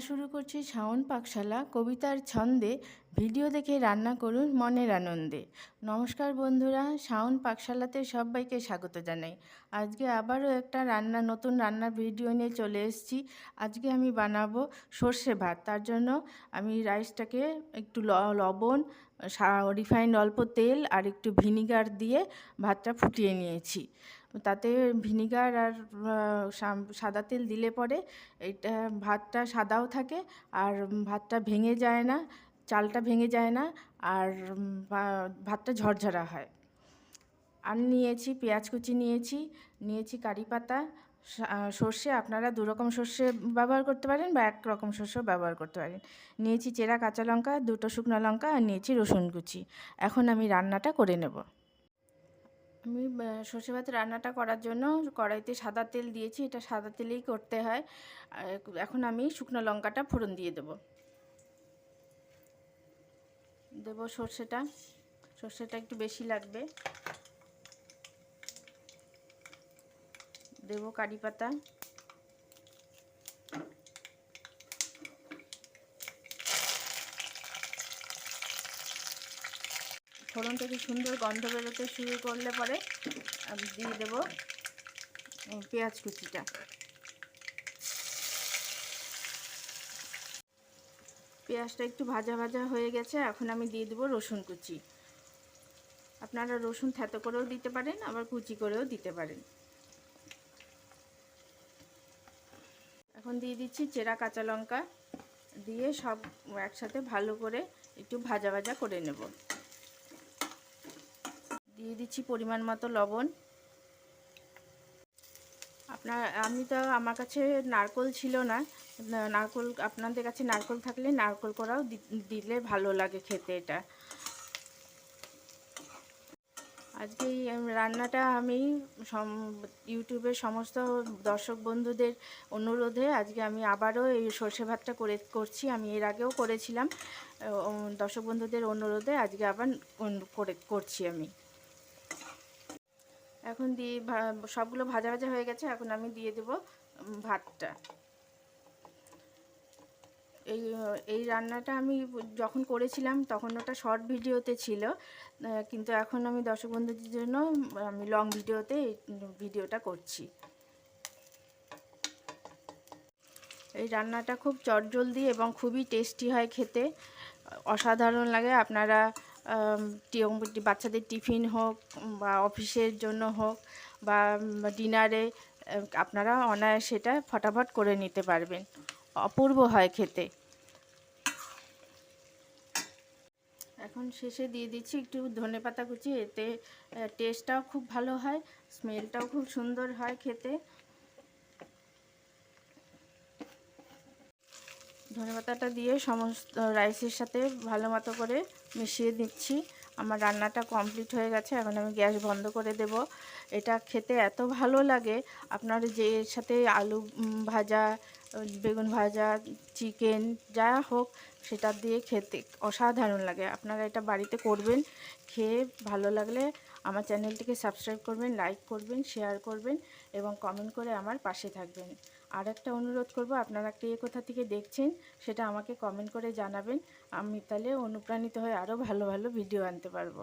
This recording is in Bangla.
শুরু করছি শাওন পাকশালা, কবিতার ছন্দে। ভিডিও দেখে রান্না করুন মনের আনন্দে। নমস্কার বন্ধুরা, শাওন পাকশালাতে সবাইকে স্বাগত জানাই। আজকে আবারও একটা রান্না, নতুন রান্নার ভিডিও নিয়ে চলে এসেছি। আজকে আমি বানাবো সর্ষে ভাত। তার জন্য আমি রাইসটাকে একটু লবণ রিফাইন্ড অল্প তেল আর একটু ভিনিগার দিয়ে ভাতটা ফুটিয়ে নিয়েছি। তাতে ভিনিগার আর সাদা তেল দিলে পরে এটা, ভাতটা সাদাও থাকে আর ভাতটা ভেঙে যায় না, চালটা ভেঙে যায় না আর ভাতটা ঝরঝরা হয়। আর নিয়েছি, পেঁয়াজ কুচি নিয়েছি নিয়েছি কারি পাতা সর্ষে আপনারা দু রকম সর্ষে ব্যবহার করতে পারেন বা এক রকম সর্ষেও ব্যবহার করতে পারেন। নিয়েছি চেরা কাঁচা লঙ্কা, দুটো শুকনো লঙ্কা আর নিয়েছি রসুন কুচি। এখন আমি রান্নাটা করে নেব। আমি সর্ষে ভাত রান্নাটা করার জন্য কড়াইতে সাদা তেল দিয়েছি, এটা সাদা তেলেই করতে হয়। এখন আমি শুকনো লঙ্কাটা ফোড়ন দিয়ে দেব। দেব সর্ষেটা সর্ষেটা একটু বেশি লাগবে। দেব কারি পাতা। ফোড়ন থেকে সুন্দর গন্ধ বেরোতে শুরু করলে পরে দিয়ে দেবো পেঁয়াজ কুচিটা। পেঁয়াজটা একটু ভাজা ভাজা হয়ে গেছে, এখন আমি দিয়ে দেবো রসুন কুচি। আপনারা রসুন থেতো করেও দিতে পারেন, আবার কুচি করেও দিতে পারেন। এখন দিয়ে দিচ্ছি চেরা কাঁচা লঙ্কা দিয়ে সব একসাথে ভালো করে একটু ভাজা ভাজা করে নেব। দিয়ে দিচ্ছি পরিমাণ মতো লবণ। আপনার, আমি তো আমার কাছে নারকোল ছিল না। নারকোল, আপনাদের কাছে নারকোল থাকলে নারকোল করাও দিলে ভালো লাগে খেতে এটা। আজকে রান্নাটা আমি ইউটিউবের সমস্ত দর্শক বন্ধুদের অনুরোধে আজকে আমি আবারও এই সর্ষে ভাতটা করে, করছি। আমি এর আগেও করেছিলাম। দর্শক বন্ধুদের অনুরোধে আজকে আবার করে, করছি আমি। এখন দিয়ে সবগুলো ভাজা ভাজা হয়ে গেছে। এখন আমি দিয়ে দেব ভাতটা। এই এই রান্নাটা আমি যখন করেছিলাম তখন ওটা শর্ট ভিডিওতে ছিল। কিন্তু এখন আমি দর্শক বন্ধুদের জন্য আমি লং ভিডিওতে এই ভিডিওটা করছি। এই রান্নাটা খুব চটজলদি এবং খুবই টেস্টি হয় খেতে। অসাধারণ লাগে। আপনারা বাচ্চাদের টিফিন হোক বা অফিসের জন্য হোক বা ডিনারে আপনারা অনায়াসে সেটা ফটাফট করে নিতে পারবেন। অপূর্ব হয় খেতে। এখন শেষে দিয়ে দিচ্ছি একটু ধনে পাতা কুচি, এতে টেস্টটাও খুব ভালো হয় স্মেলটাও খুব সুন্দর হয় খেতে। ধনে পাতাটা দিয়ে সমস্ত রাইসের সাথে ভালো মতো করে মিশিয়ে দিচ্ছি। আমার রান্নাটা কমপ্লিট হয়ে গেছে, এখন আমি গ্যাস বন্ধ করে দেব। এটা খেতে এত ভালো লাগে, আপনার যে এর সাথে আলু ভাজা বেগুন ভাজা, চিকেন, যা হোক, সেটা দিয়ে খেতে অসাধারণ লাগে। আপনারা এটা বাড়িতে করবেন, খেয়ে ভালো লাগলে আমার চ্যানেলটিকে সাবস্ক্রাইব করবেন, লাইক করবেন, শেয়ার করবেন এবং কমেন্ট করে আমার পাশে থাকবেন। আর একটা অনুরোধ করব, আপনারা কে কোথা থেকে দেখছেন সেটা আমাকে কমেন্ট করে জানাবেন। আমি তাহলে অনুপ্রাণিত হয়ে আরও ভালো ভালো ভিডিও আনতে পারব।